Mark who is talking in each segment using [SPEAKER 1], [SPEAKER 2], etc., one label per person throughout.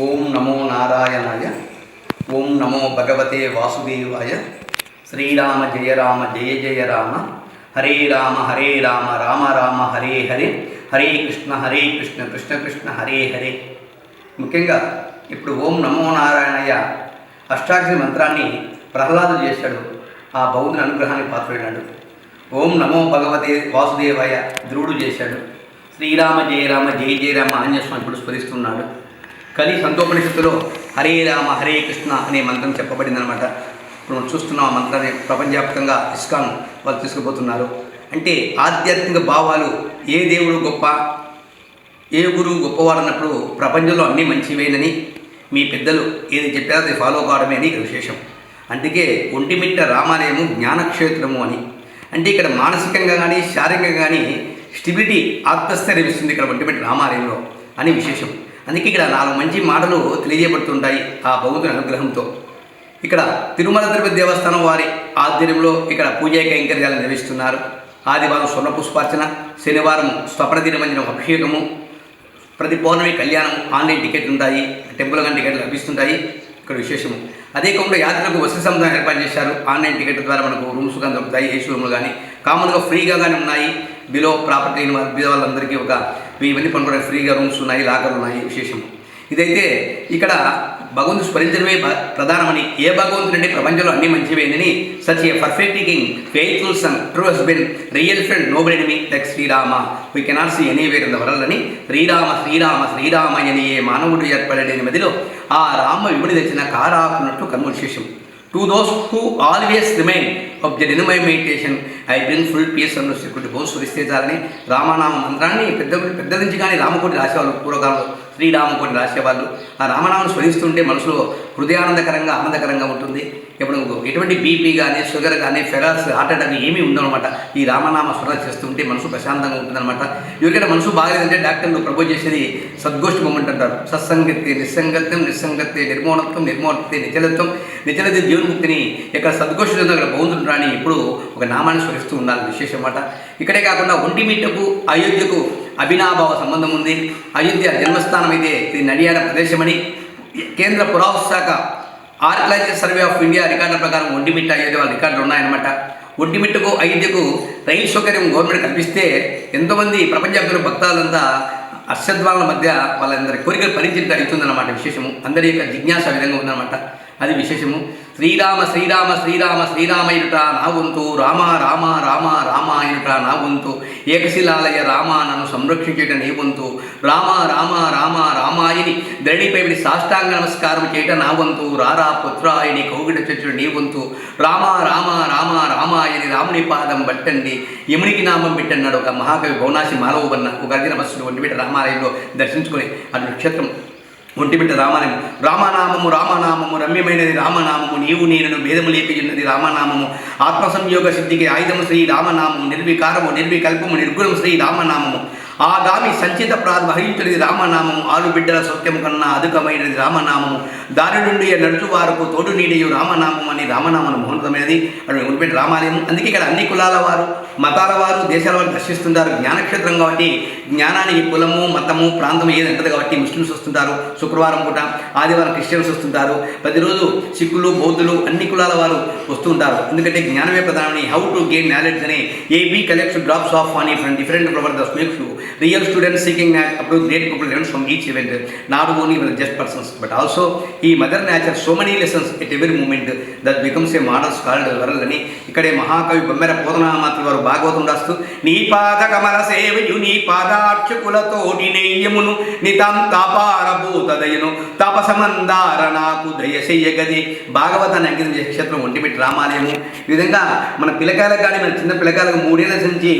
[SPEAKER 1] ఓం నమో నారాయణాయ ఓం నమో భగవతే వాసుదేవాయ శ్రీరామ జయ రామ జయ జయ రామ హరే రామ హరే రామ రామ రామ హరే హరే హరే కృష్ణ హరే కృష్ణ కృష్ణ కృష్ణ హరే హరే. ముఖ్యంగా ఇప్పుడు ఓం నమో నారాయణయ్య అష్టాక్షరి మంత్రాన్ని ప్రహ్లాదు చేశాడు. ఆ బౌద్ధుని అనుగ్రహానికి పాత్రుడైనాడు. ఓం నమో భగవతే వాసుదేవాయ ధ్రువుడు చేశాడు. శ్రీరామ జయ రామ జయ జయ రామ ఆంజస్వామి ఇప్పుడు స్మరిస్తున్నాడు. కలి సంతోపనిషత్తులో హరే రామ హరే కృష్ణ అనే మంత్రం చెప్పబడిందనమాట ఇప్పుడు మనం చూస్తున్నాం ఆ మంత్రాన్ని ప్రపంచవ్యాప్తంగా ఇస్కాన్ వాళ్ళు తీసుకుపోతున్నారు. అంటే ఆధ్యాత్మిక భావాలు ఏ దేవుడు గొప్ప ఏ గురువు గొప్పవాడన్నప్పుడు ప్రపంచంలో అన్నీ మంచివేనని మీ పెద్దలు ఏది చెప్పారో అది ఫాలో కావడమే అని ఇక్కడ విశేషం. అందుకే ఒంటిమిట్ట రామాలయము జ్ఞానక్షేత్రము అని. అంటే ఇక్కడ మానసికంగా కానీ శారీరకంగా కానీ స్టెబిలిటీ ఆత్మస్థైర్యం ఇస్తుంది ఇక్కడ ఒంటిమిట్ట రామాలయంలో అని విశేషం. అందుకే ఇక్కడ నాలుగు మంచి మాటలు తెలియజేయబడుతుంటాయి ఆ భగవంతుని అనుగ్రహంతో. ఇక్కడ తిరుమల తిరుపతి దేవస్థానం వారి ఆధ్వర్యంలో ఇక్కడ పూజా కైంకర్యాలు నిర్వహిస్తున్నారు. ఆదివారం స్వర్ణ పుష్పార్చన శనివారం స్వప్న దినమంజనం అభిషేకము ప్రతి పౌర్ణమి కళ్యాణం ఆన్లైన్ టికెట్లు ఉంటాయి టెంపుల్ కానీ టికెట్లు లభిస్తుంటాయి ఇక్కడ విశేషము. అదే కాకుండా యాత్రకు వసతి సముదాయం ఏర్పాటు చేశారు. ఆన్లైన్ టికెట్ ద్వారా మనకు రూమ్స్ కానీ దొరుకుతాయి ఏసీ రూమ్లు కానీ. కామన్గా ఫ్రీగా కానీ ఉన్నాయి. బిలో ప్రాపర్టీ అయిన వాళ్ళ- బిలో వాళ్ళందరికీ ఒక ఇవన్నీ పనుకోవడానికి ఫ్రీగా రూమ్స్ ఉన్నాయి లాకర్లు ఉన్నాయి విశేషం. ఇదైతే ఇక్కడ భగవంతుడు స్మరించడమే ప్రధానమని. ఏ భగవంతుడు అంటే ప్రపంచంలో అన్ని మంచివేనని such a perfect king faithful son true husband real friend noble enemy like Shri Rama. We cannot see anywhere in the world అని శ్రీరామ శ్రీరామ శ్రీరామ అని ఏ మానవుడు ఏర్పడలేని మధ్యలో ఆ రామ విముడి తెచ్చిన కారాకున్నట్టు కర్మ విశేషం. To those who always remain of the my meditation I bring full peace and security సురిస్తే చాలని రామనామ మంత్రాన్ని పెద్ద పెద్ద నుంచి కానీ రామకోటి రాసేవాళ్ళు పూర్వకాలంలో శ్రీరామకోటి రాసేవాళ్ళు. ఆ రామనామం స్మరిస్తుంటే మనసులో హృదయానందకరంగా ఆనందకరంగా ఉంటుంది. ఇప్పుడు ఎటువంటి బీపీ కానీ షుగర్ కానీ ఫెరాస్ హార్ట్ అటాక్ ఏమీ ఉండవన్నమాట ఈ రామనామ స్మరణ చేస్తుంటే మనసు ప్రశాంతంగా ఉంటుందన్నమాట. ఎవరికైనా మనసు బాగలేదంటే డాక్టర్లు ప్రపోజ్ చేసేది సద్గోష్ఠి మూమెంట్ అంటారు. సత్సంగతి నిస్సంగత్యం నిస్సంగతి నిర్మూలత్వం నిర్మూలత్వం నిచలత్వం. నిచలతి జీవన్ముక్తిని ఇక్కడ సద్గోష్ఠి ఉందో అక్కడ బౌద్ధుడు రాని ఇప్పుడు ఒక నామాన్ని స్మరిస్తూ ఉండాలి విశేషం అన్నమాట. ఇక్కడే కాకుండా ఒంటిమిట్టకు అయోధ్యకు అభినాభావ సంబంధం ఉంది. అయోధ్య జన్మస్థానం అయితే ఇది నడియాడ ప్రదేశమని కేంద్ర పురావశాఖ శాఖ సర్వే ఆఫ్ ఇండియా రికార్డుల ప్రకారం ఒంటిమిట్ట అయోధ్య వాళ్ళ రికార్డులు ఉన్నాయన్నమాట. ఒంటిమిట్టకు అయోధ్యకు రైలు సౌకర్యం గవర్నమెంట్ కల్పిస్తే ఎంతోమంది ప్రపంచవ్యాప్తంలో భక్తాలంతా అశ్వద్వాల మధ్య వాళ్ళందరి కోరికలు పరిచయం అవుతుందన్నమాట విశేషము. అందరి యొక్క జిజ్ఞాస విధంగా ఉందన్నమాట. అది విశేషము. శ్రీరామ శ్రీరామ శ్రీరామ శ్రీరామయుట నా వంతు రామ రామ రామ రామాయణుట నా వంతు ఏకశిలాలయ రామ నన్ను సంరక్షించేట నీ వంతు రామ రామ రామ రామాయని ధరణిపై సాష్టాంగ నమస్కారం చేయట నా వంతు రారా పుత్రాయని కౌగిట చచ్చుడు నీ వంతు రామ రామ రామ రామాయని రాముని పాదం బట్టండి యమునికి నామం పెట్టన్నాడు ఒక మహాకవి భౌనాసి మాలవబన్న ఒక అర్జున బస్సులు వంటి రామాలయంలో దర్శించుకొని అటు నక్షత్రం ఒంటిమిట్ట రామాలయం రామనామము రామనామము రమ్యమైనది రామనామము నీవు నేను వేదము లేపియున్నది రామనామము ఆత్మ సంయోగ సిద్ధికి ఆయుధము శ్రీ రామనామము నిర్వికారము నిర్వికల్పము నిర్గుణం శ్రీ రామనామము ఆ గామి సంచిత ప్రాద్వహించున్నది రామనామము ఆలు బిడ్డల సత్యము కన్నా అధికమైనది రామనామము. దాని నుండి నడుచువారుకు తోడు నీడియు రామనామం అని రామనామను మహోన్నతమైనది. అటు రామాలయం అందుకే ఇక్కడ అన్ని కులాల వారు మతాల వారు దేశాల వారు దర్శిస్తుంటారు. జ్ఞానక్షేత్రం కాబట్టి జ్ఞానానికి కులము మతము ప్రాంతం ఏది అంటది కాబట్టి ముస్లిమ్స్ వస్తుంటారు. శుక్రవారం పూట ఆదివారం క్రిస్టియన్స్ వస్తుంటారు. ప్రతిరోజు సిక్కులు బౌద్ధులు అన్ని కులాల వారు వస్తుంటారు ఎందుకంటే జ్ఞానమే ప్రధానమని హౌ టు గెయిన్ నాలెడ్జ్ అని ఏబీ కలెక్షన్ డ్రాప్స్ ఆఫ్ అని different proverb the makes you real students thinking అప్పుడు great people learns from each event not only just persons but also ఈ mother nature so many lessons at every moment that becomes a model scald world అని ఇక్కడే మహాకవి బొమ్మెర పోతనామాత్రి వారు భాగవతం రాస్తూ నీ పాద కమల సేవయు నీ పాదార్చకులతోటి నెయ్యమును నితం తాపారభూతదయను తపసమందార నాకు దయశయ్యగది భాగవతాన్ని అంకితం చేసే క్షేత్రం ఒంటిమిటి రామాలయము. ఈ విధంగా మన పిల్లకాయలకు కానీ మన చిన్న పిల్లకాయలకు మూడేళ్ళ నుంచి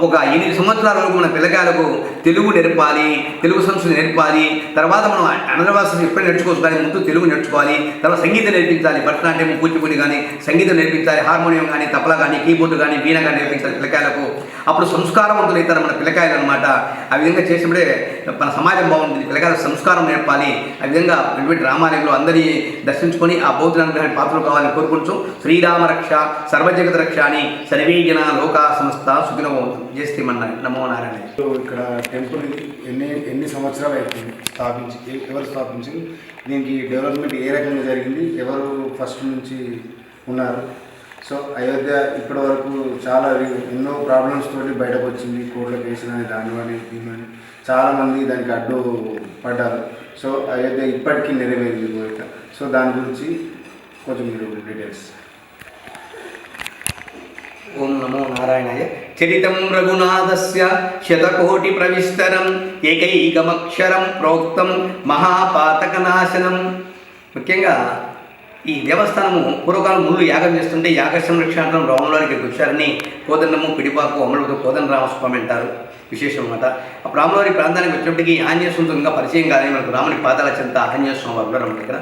[SPEAKER 1] ఒక ఎనిమిది సంవత్సరాల వరకు మన పిల్లలకు తెలుగు నేర్పాలి తెలుగు సంస్కృతి నేర్పాలి తర్వాత మనం అనరవాస ఎప్పుడు నేర్చుకోవచ్చు కానీ ముందు తెలుగు నేర్చుకోవాలి తర్వాత సంగీతం నేర్పించాలి భరతనాట్యం కూచిపూడి కానీ సంగీతం నేర్పించాలి హార్మోనియం కానీ తబలా కానీ కీబోర్డు కానీ వీణ కానీ నేర్పించాలి పిల్లకాయలకు. అప్పుడు సంస్కారవంతులైతారు మన పిల్లకాయలు అనమాట ఆ విధంగా చేసినప్పుడే మన సమాజం బాగుంటుంది. పిల్లకాయల సంస్కారం నేర్పాలి. ఆ విధంగా ఇటువంటి రామాలయంలో అందరినీ దర్శించుకొని ఆ బౌద్ధ అనుగ్రహాన్ని పాత్రలు కావాలని కోరుకుంటూ శ్రీరామ రక్ష సర్వజగత రక్ష అని సర్వే జన లోకా సంస్థ సుఖినో జయ శ్రీమన్నారాయణ. నమో నారాయణ
[SPEAKER 2] ఇక్కడ టెంపుల్ ఎన్ని ఎన్ని సంవత్సరాలు అవుతుంది స్థాపించి ఎవరు స్థాపించి దీనికి డెవలప్మెంట్ ఏ రకంగా జరిగింది? ఎవరు ఫస్ట్ నుంచి ఉన్నారు? సో అయోధ్య ఇప్పటి వరకు చాలా ఎన్నో ప్రాబ్లమ్స్ తోటి బయటకు వచ్చింది. కోర్టులో కేసులని దానివని దీనివని చాలామంది దానికి అడ్డు పడ్డారు. సో అయోధ్య ఇప్పటికీ నెరవేరింది కోరిక. సో దాని గురించి కొంచెం మీరు డీటెయిల్స్
[SPEAKER 1] ఓం నమో నారాయణయ్య చరితం రఘునాథస్య శతకోటి ప్రవిస్తరం ఏకైకమక్షరం ప్రోక్తం మహాపాతకనాశనం ముఖ్యంగా ఈ దేవస్థానము పూర్వకాలం ముళ్ళు యాగం చేస్తుంటే యాగ సంరక్షణార్థం రాములవారికి వచ్చారని కోదండము పిడిపాకు అమలుడు కోదండ రామస్వామి అంటారు. విశేషం అన్నమాట అప్పుడు రాములవారి ప్రాంతానికి వచ్చినప్పటికీ ఆంజనేయ స్వామితో ఇంకా పరిచయం కాదని మనకు రాముని పాదాల చెంత ఆంజనేయ స్వామి వారు దగ్గర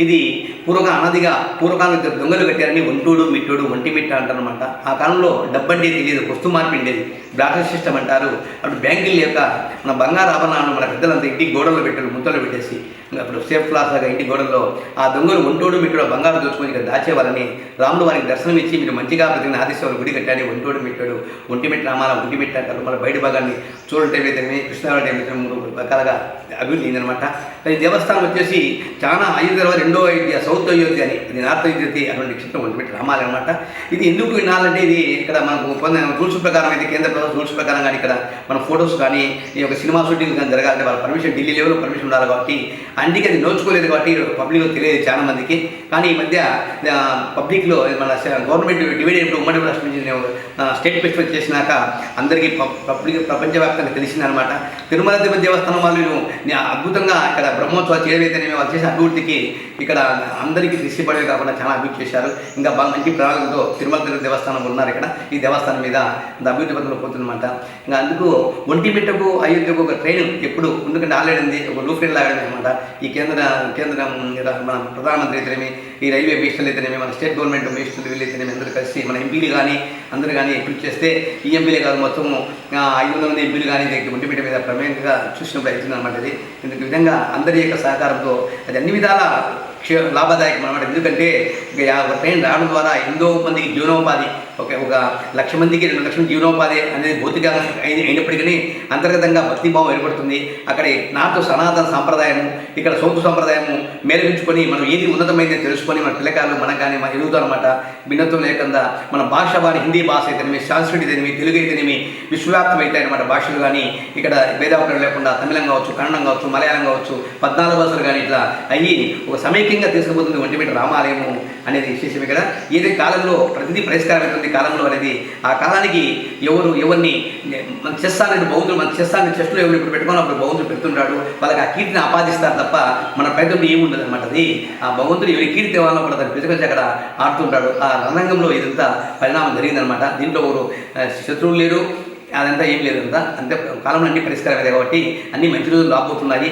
[SPEAKER 1] ఇది పూర్వక అనదిగా పూర్వకాలం ఇద్దరు దొంగలు కట్టారని ఒంటూడు మిట్టుడు ఒంటి మిట్ట అంటారనమాట ఆ కాలంలో డబ్బంటే తెలియదు వస్తు మార్పు ఉండేది. బ్లాటర్ సిస్టమ్ అంటారు. అప్పుడు బ్యాంకుల యొక్క మన బంగారు ఆభరణాలను మన పెద్దలంతా ఇంటి గోడల్లో పెట్టారు ముద్దలు పెట్టేసి. అప్పుడు సేఫ్ లాగా ఇంటి గోడల్లో ఆ దొంగలు ఒంటోడు మిట్టుడు బంగారు దోచుకొని ఇక్కడ దాచేవారని రాముడు వారికి దర్శనం ఇచ్చి మీరు మంచిగా ప్రతిని ఆదిశ్వరు గుడి కట్టాలి ఒంటోడు మిట్టాడు ఒంటిమిట్ట రామాల ఒంటిమిట్ట అంటారు. మన బయట భాగాన్ని చూడటం అయితేనే కృష్ణావరం మూడు రకాలుగా అభివృద్ధి అయిందనమాట దేవస్థానం వచ్చేసి చాలా అయోధ్య తర్వాత రెండో అయోధ్య సౌత్ అయోధ్య అని ఇది నార్త్ అయోధ్య అటువంటి క్షేత్రం పెట్టి రామాలి అనమాట ఇది ఎందుకు వినాలంటే ఇది ఇక్కడ మనకు పొందిన రూల్స్ ప్రకారం అయితే కేంద్ర ప్రభుత్వం రూల్స్ ప్రకారం కానీ ఇక్కడ మన ఫొటోస్ కానీ ఈ యొక్క సినిమా షూటింగ్ కానీ జరగాలంటే వాళ్ళ పర్మిషన్ ఢిల్లీ లెవెల్లో పర్మిషన్ ఉండాలి కాబట్టి అందుకే అది నోచుకోలేదు కాబట్టి పబ్లిక్లో తెలియదు చాలా మందికి. కానీ ఈ మధ్య పబ్లిక్లో మన గవర్నమెంట్ డివైడ్ అయినప్పుడు ఉమ్మడి రాష్ట్రం నుంచి స్టేట్ ఫెస్టివల్ చేసినాక అందరికీ పబ్లిక్ ప్రపంచవ్యాప్తంగా తెలిసిందనమాట తిరుమల తిరుపతి దేవస్థానం వాళ్ళు అద్భుతంగా ఇక్కడ బ్రహ్మోత్సవాలు చేయలేదని వాళ్ళు చేసే అభివృద్ధికి ఇక్కడ అందరికీ దృష్టి పడేవి కాకుండా చాలా అభివృద్ధి చేశారు. ఇంకా బాగా మంచి ప్రణాళికతో తిరుమల తిరుపతి దేవస్థానం ఉన్నారు ఇక్కడ. ఈ దేవస్థానం మీద అభివృద్ధి పథంలో పోతుందన్నమాట. ఇంకా అందుకు ఒంటిమిట్టకు అయోధ్యకు ఒక ట్రైన్ ఎప్పుడు ఎందుకంటే ఆల్రెడీ ఒక లూఫ్రెండ్ ట్రైన్ లాగడం అనమాట ఈ కేంద్ర కేంద్రం మన ప్రధానమంత్రి అయితేనేమి ఈ రైల్వే మినిస్టర్లు అయితేనేమి మన స్టేట్ గవర్నమెంట్ మినిస్టర్లు వీళ్ళు అందరూ కలిసి మన ఎంపీలు కానీ అందరూ కానీ కృషి చేస్తే ఈ ఎంపీలే కాదు మొత్తం ఐదు వందల మంది ఎంపీలు కానీ దీనికి మీద ప్రమేయంగా చూసినప్పుడు అవుతుంది అనమాట ఇది ఇందుకు విధంగా అందరి యొక్క సహకారంతో అది అన్ని విధాల లాభదాయకం అనమాట ఎందుకంటే ఒక ట్రైన్ రావడం ద్వారా ఎంతో మందికి జీవనోపాధి ఒక ఒక లక్ష మందికి రెండు లక్షల జీవనోపాధి అనేది భౌతిక అయినప్పటికీ అంతర్గతంగా భక్తిభావం ఏర్పడుతుంది. అక్కడ నార్త్ సనాతన సాంప్రదాయము ఇక్కడ సోపు సాంప్రదాయము మేలవించుకొని మనం ఏది ఉన్నతమైనది తెలుసుకొని మన పిల్లకాయలు మనం కానీ మన ఎదుగుతాం అనమాట భిన్నత్వం లేకుండా మన భాష వారి హిందీ భాష అయితేనేమి సంస్కృతి అయితేనేమి తెలుగు అయితేనేమి విశ్వవ్యాప్తం అయితే అనమాట భాషలు కానీ ఇక్కడ భేదాభిప్రాయం లేకుండా తమిళం కావచ్చు కన్నడం కావచ్చు మలయాళం కావచ్చు పద్నాలుగు భాషలు కానీ ఇట్లా అయ్యి ఒక సమైక్యంగా తీసుకుపోతుంది ఒంటిమిట్ట రామాలయము అనేది విశేషమే కదా? ఏది కాలంలో ప్రతిదీ పరిష్కారమైనటువంటి కాలంలో అనేది. ఆ కాలానికి ఎవరు ఎవరిని మన చెస్ అనేది బౌద్ధులు మన చెస్ అనే చెస్లో ఎవరు ఇప్పుడు పెట్టుకొని అప్పుడు బౌద్ధుడు పెడుతుంటాడు. వాళ్ళకి ఆ కీర్తిని ఆపాదిస్తారు తప్ప మన ప్రయత్నం ఏముండదు అనమాట అది. ఆ భగవంతుడు ఎవరి కీర్తి వాళ్ళని కూడా దాన్ని పిలుచుకొచ్చి అక్కడ ఆడుతుంటాడు. ఆ రణరంగంలో ఇదంతా పరిణామం జరిగిందనమాట దీంట్లో ఎవరు శత్రువులు లేరు అదంతా ఏం లేదంతా అంతే కాలంలో అన్ని పరిష్కారం కాబట్టి అన్ని మంచి రోజులు రాబోతున్నాయి.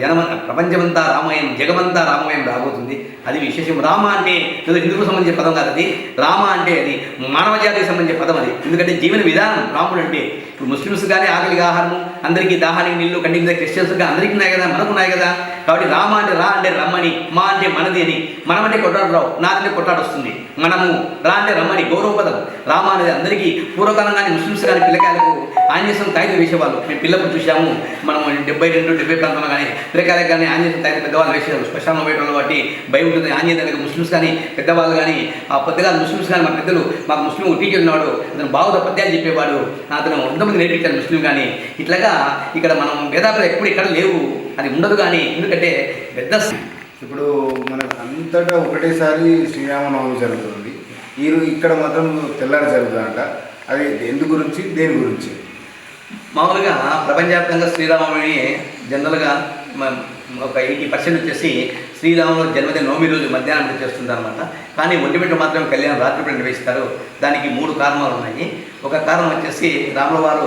[SPEAKER 1] జనమ ప్రపంచమంతా రామాయణం జగమంతా రామాయణం రాబోతుంది. అది విశేషం. రామ అంటే హిందువుకు సంబంధించిన పదం కాదు అది. రామ అంటే అది మానవ జాతికి సంబంధించిన పదం అది. ఎందుకంటే జీవన విధానం రాముడు అంటే ఇప్పుడు ముస్లిమ్స్ కానీ ఆకలికి ఆహారము అందరికీ దాహానికి నీళ్ళు కంటికి మీద క్రిస్టియన్స్ కానీ అందరికీ ఉన్నాయి కదా మనకు ఉన్నాయి కదా. కాబట్టి రామ అంటే రా అంటే రమ్మని మా అంటే మనది అని. మనం అంటే కొట్టాడు రావు నాదంటే కొట్టాడు వస్తుంది మనము రా అంటే రమ్మని గౌరవ పదం. రామ అనేది అందరికీ పూర్వకాలం కానీ ముస్లిమ్స్ కానీ పిల్లకాయలకు ఆంజనేయం కాగితం వేసేవాళ్ళు మేము పిల్లప్పుడు చూసాము మనం డెబ్బై రెండు డెబ్బై ప్రాంతంలో కానీ పిల్లకాయలకు కానీ ఆంజనేయ తయారు పెద్దవాళ్ళు వేసేవాళ్ళు శ్మశానంలో వేయడంలో బట్టి భయం ఉంటుంది ఆంజనేయ దగ్గర ముస్లిమ్స్ కానీ పెద్దవాళ్ళు కానీ ఆ పెద్దగా ముస్లిమ్స్ కానీ మా పెద్దలు మాకు ముస్లిం టీచర్ ఉన్నవాడు అతను బాగుగా పద్యాలు చెప్పేవాడు అతను ఎంతమంది నేర్పించాడు ముస్లిం కానీ. ఇట్లాగా ఇక్కడ మనం వేదాలు ఎప్పుడు ఇక్కడ లేవు అది ఉండదు కానీ ఎందుకంటే పెద్ద
[SPEAKER 2] ఇప్పుడు మనకు అంతటా ఒకటేసారి శ్రీరామనవమి జరుగుతుంది. ఈ ఇక్కడ మాత్రం తెల్లారి జరుగుతుందంట. అది ఎందు గురించి? దేని గురించి?
[SPEAKER 1] మామూలుగా ప్రపంచవ్యాప్తంగా శ్రీరామనవమి జనరల్గా ఒక ఎయిటీ పర్సెంట్ వచ్చేసి శ్రీరాముడు జన్మదిన నవమి రోజు మధ్యాహ్నం చేస్తుంటారు కానీ ఒంటిమిట్ట మాత్రం కళ్యాణం రాత్రి నిర్వహిస్తారు. దానికి మూడు కారణాలు ఉన్నాయి. ఒక కారణం వచ్చేసి రాముల వారు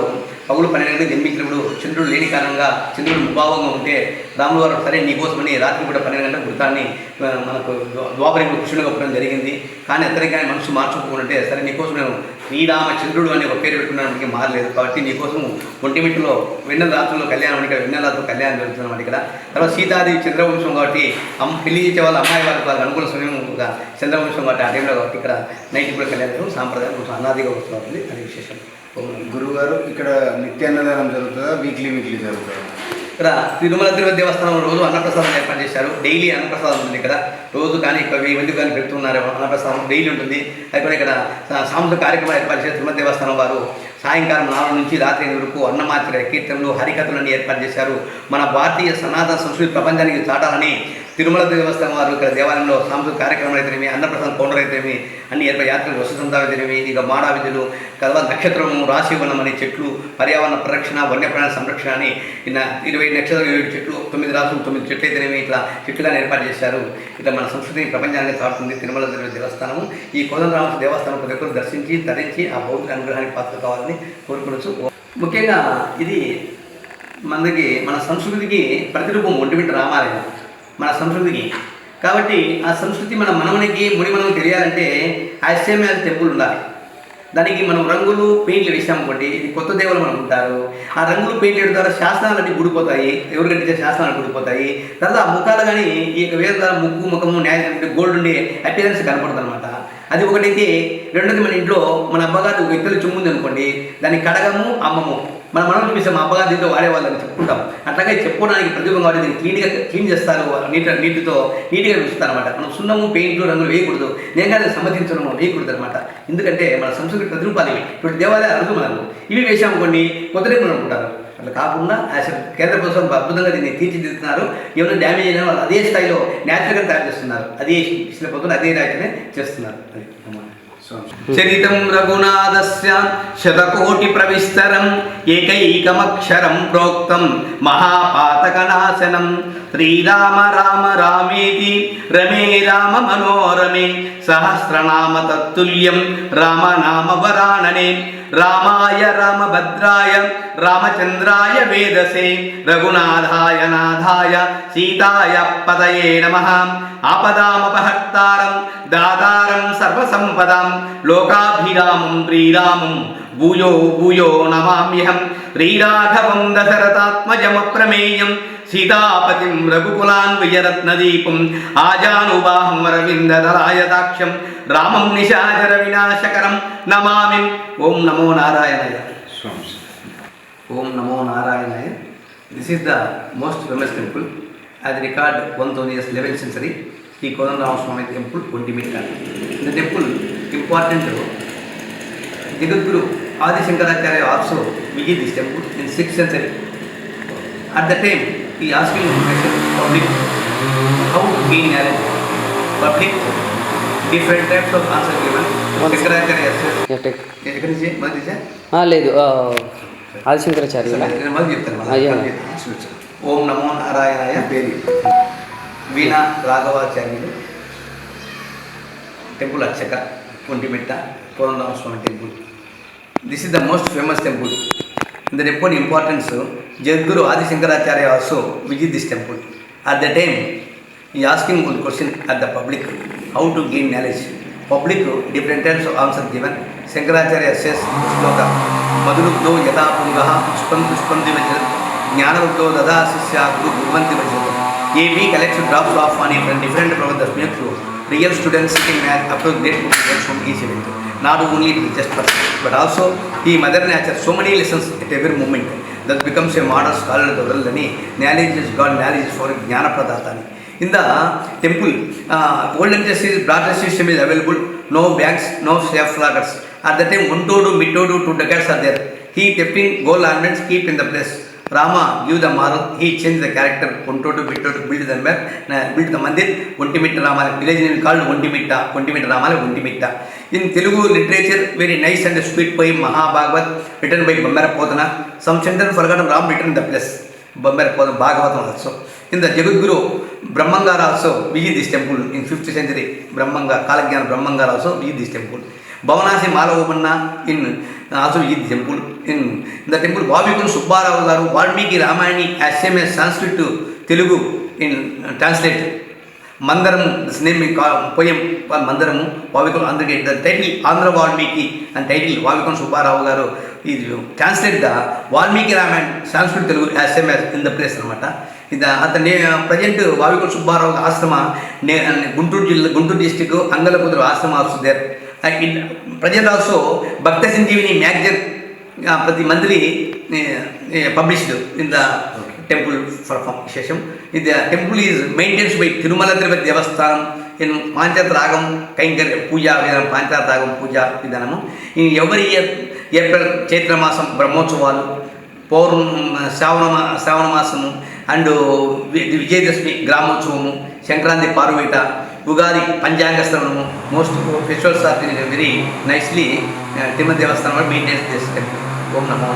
[SPEAKER 1] పగులు పన్నెండు జన్మించినప్పుడు చంద్రుడు లేని కారణంగా చంద్రుడు ముభావంగా ఉంటే రాముల వారు సరే నీకోసమని రాత్రి కూడా పన్నెండు గంటల వృత్తాన్ని మనకు ద్వాపరంలో కృష్ణుడిగా పుట్టడం జరిగింది. కానీ అతనికి కానీ మనసు మార్చుకోకుంటే సరే నీకోసం నేను శ్రీరామచంద్రుడు అనే ఒక పేరు పెట్టుకున్నానికి మారలేదు. కాబట్టి నీకోసం ఒంటిమిట్లో వెన్నెల రాత్రుల్లో కళ్యాణం అని ఇక్కడ వెన్నెల రాత్రులు కళ్యాణం జరుగుతున్నాం ఇక్కడ. తర్వాత సీతాది చంద్రవంశం కాబట్టి అమ్మ పెళ్ళి చేసే వాళ్ళ అమ్మాయి వాళ్ళకి వాళ్ళకి అనుకూల సమయంగా చంద్రవంశం కాబట్టి ఆ టైంలో కాబట్టి ఇక్కడ నైట్ కూడా కళ్యాణం సాంప్రదాయం కొంచెం అనాదిగా వస్తుంది అది విశేషం.
[SPEAKER 2] గురువు గారు ఇక్కడ నిత్యాన్నదానం జరుగుతుందా? వీక్లీ వీక్లీ జరుగుతుందా?
[SPEAKER 1] ఇక్కడ తిరుమల తిరుపతి దేవస్థానం రోజు అన్నప్రసాదం ఏర్పాటు చేశారు. డైలీ అన్నప్రసాదం ఉంటుంది ఇక్కడ. రోజు కానీ ఇక్కడ వెయ్యి మందికి కానీ పెడుతున్నారు అన్నప్రసాదం. డైలీ ఉంటుంది. అయితే ఇక్కడ సాంస్కృతిక కార్యక్రమాలు ఏర్పాటు చేశారు తిరుమల దేవస్థానం వారు. సాయంకాలం నాలుగు నుంచి రాత్రి ఎనిమిది వరకు అన్నమాత్ర కీర్తనలు హరికథలను ఏర్పాటు చేశారు. మన భారతీయ సనాతన సంస్కృతి ప్రపంచానికి చాటాలని తిరుమల దేవస్థానం వారు ఇక్కడ దేవాలయంలో సాంస్కృతిక కార్యక్రమాలు అయితేనేమి అన్నప్రసాదం కౌంటర్ అయితేనేమి అన్ని ఏర్పాటు యాత్రలు వసతంతా అయితేనేమి ఇక మాడా విధులు కదవ నక్షత్రము రాశివనం అనే చెట్లు పర్యావరణ పరిరక్షణ వన్యప్రాణ సంరక్షణ అని ఇన్న ఇరవై నక్షత్రం ఏడు చెట్లు తొమ్మిది రాసులు తొమ్మిది చెట్లు అయితేనేమి ఇట్లా చెట్లుగా ఏర్పాటు చేశారు. ఇట్లా మన సంస్కృతిని ప్రపంచానికి చాటుతుంది తిరుమల దేవస్థానము. ఈ కోదండరామ దేవస్థానం ప్రతి ఒక్కరు దర్శించి ధరించి ఆ భౌతిక అనుగ్రహానికి పాత్ర కావాలని కోరుకోవచ్చు ముఖ్యంగా ఇది మనకి మన సంస్కృతికి ప్రతిరూపం ఒంటిమిట్ట రామాలయం. మన సంస్కృతికి. కాబట్టి ఆ సంస్కృతి మన మనవనికి ముని మనం తెలియాలంటే ఐశ్వర్యాల టెంపుల్ ఉండాలి. దానికి మనం రంగులు పెయింట్లు వేసామనుకోండి ఇది కొత్త దేవులు మనం ఉంటారు. ఆ రంగులు పెయింట్ వేయడం ద్వారా శాస్త్రాలన్నీ గుడిపోతాయి ఎవరు కట్టించే శాస్త్రాలు గుడిపోతాయి తర్వాత ఆ ముఖాలు కానీ ఈ యొక్క వేద ముక్కు ముఖము న్యాయం గోల్డ్ ఉండే అపిరెన్స్ కనపడుతుంది అనమాట అది ఒకటైతే రెండోది మన ఇంట్లో మన అబ్బగారు ఒక ఇద్దరు చుమ్ముంది అనుకోండి దాన్ని కడగము అమ్మము. మన మనం చూపిస్తాం మా అబ్బగారు దీంతో వాడేవాళ్ళని చెప్పుకుంటాం. అట్లాగే చెప్పుకోవడానికి ప్రతిభం కాబట్టి దీన్ని క్లీన్గా క్లీన్ చేస్తారు నీట్ నీటితో నీట్గా చూస్తారు అనమాట మనం సున్నము పెయింట్లు రంగులు వేయకూడదు. నేను కాదు సమ్మతించడం వేయకూడదు అనమాట ఎందుకంటే మన సంస్కృతి ప్రతిరూపాలు ఇవి. ఇప్పుడు దేవాలయాలు అరుగు మనకు. ఇవి వేసామనుకోండి కొత్త రేపు అనుకుంటారు. అట్లా కాకుండా అసలు కేంద్ర ప్రభుత్వం అద్భుతంగా దీన్ని తీర్చిదిద్దుతున్నారు. ఏమైనా డ్యామేజ్ అయినా వాళ్ళు అదే స్థాయిలో న్యాచురల్గా తయారు చేస్తున్నారు. అదే శిల్పంతో అదే రాజ్యమే చేస్తున్నారు. అది చరితం రఘునాథస్య శతకోటి ప్రవిస్తరం ఏకైకమక్షరం ప్రోక్తం మహాపాతకనాశనం. శ్రీరామ రామ రామే రమే రామ మనోరమే సహస్రనామ తత్తుల్యం రామనామ వరాణనే రామాయ రామభద్రాయ రామచంద్రాయ వేదసే రఘునాథాయ నాథాయ సీతాయ పదయే నమ ఆపదామపహర్తారం దాతారం సర్వసంపదాం లోకాభిరామం శ్రీరామం భూయో భూయో నమామ్యహం శ్రీరాఘవం దశరథాత్మజమప్రమేయం సీతాపతిం రఘుకులాన్వయరత్నదీపం ఆజానుబాహం అరవిందదలాయదాక్షం రామం నిశాచర వినాశకరం నమామి. ఓం నమో నారాయణాయ. ఓం నమో నారాయణాయ. This is the most famous temple అది record one thousand years eleventh century Sri Kodandarama Swamy temple Vontimitta the temple important Jagadguru Adi Shankaracharya also visit this temple in sixth century at the time different types of answer given Shankaracharya
[SPEAKER 3] yeah, take.
[SPEAKER 1] ఎక్కడి నుంచి మొదటి నుంచా?
[SPEAKER 3] ఆ, లేదు ఆదిశంకరాచార్య.
[SPEAKER 1] ఓం నమో నారాయణాయ
[SPEAKER 2] పేరు.
[SPEAKER 1] వీణ Raghavacharyulu temple అర్చక Kontimitta Kodandarama Swamy temple. This is the most famous temple in the temple importance Jagadguru Adi Shankaracharya also visit this temple. At the time I asking one question at the public how to gain knowledge public different types of answer given Shankaracharya says శ్లోక మధురుగ్ధో యథా పుంగ పుష్పం పుష్పం దివజ జ్ఞానవృద్ధో దదా శిష్య గురు గుర్వంతి వజత ఏ we collects drops of on different different proverbs make to real real students match up to great results from event not only to just person but also he mother nature so many lessons at every moment that becomes a model scholar of the world knowledge is God knowledge is for జ్ఞాన ప్రదాత in the temple uh, old ancestors broader system is available no banks no safe lockers at the time one todu mid todu two decades are there he kept in gold ornaments keep in the place Rama give the moral, he changed the character, Punto to Bitto to build the map, build the mandir, Untimita Ramala, village name called Untimita, Untimita Ramala, Untimita. In Telugu literature, very nice and sweet poem Mahabhagavat written by Bambara Podana. Some sentence forgotten Ram written in the place. Bambara Podana, Bhagavatam also. In the Jagadguru, Brahmangar also visit this temple in 5th century. Brahmangar, Kalagyan Brahmangar also visit this temple. Also ఈ temple. In the temple బాబికున్ Subbarao garu Valmiki రామాయణి SMS Sanskrit Telugu in translate Mandaram this name poem Mandaramu వావికున్ అందరికీ the title Andhra Valmiki and title వావికున్ Subbarao garu ఇది translate the Valmiki Ramayana Sanskrit Telugu SMS in the place అనమాట ఇది అతని present వావికున్ Subbarao ఆశ్రమ నే గుంటూరు జిల్లా Guntur district Angalakuduru ashram also there. Present also Bhakta Sanjeevini magazine ప్రతి monthly published in the temple for విశేషం ఇది temple is maintains by Tirumala Tirupati Devasthanam in పాంచత రాగం కైంకర్య పూజా విధానం పాంచత రాగం పూజా విధానము ఎవరి ఇయర్ ఏప్రిల్ చైత్ర మాసం బ్రహ్మోత్సవాలు పౌర్ణ శ్రావణ శ్రావణ మాసము అండ్ విజయదశమి గ్రామోత్సవము సంక్రాంతి పార్వేట ఉగాది పంచాంగ శ్రవణము most festivals are very nicely Timma Devasthanam maintains చేస్తారు ఓం నమో.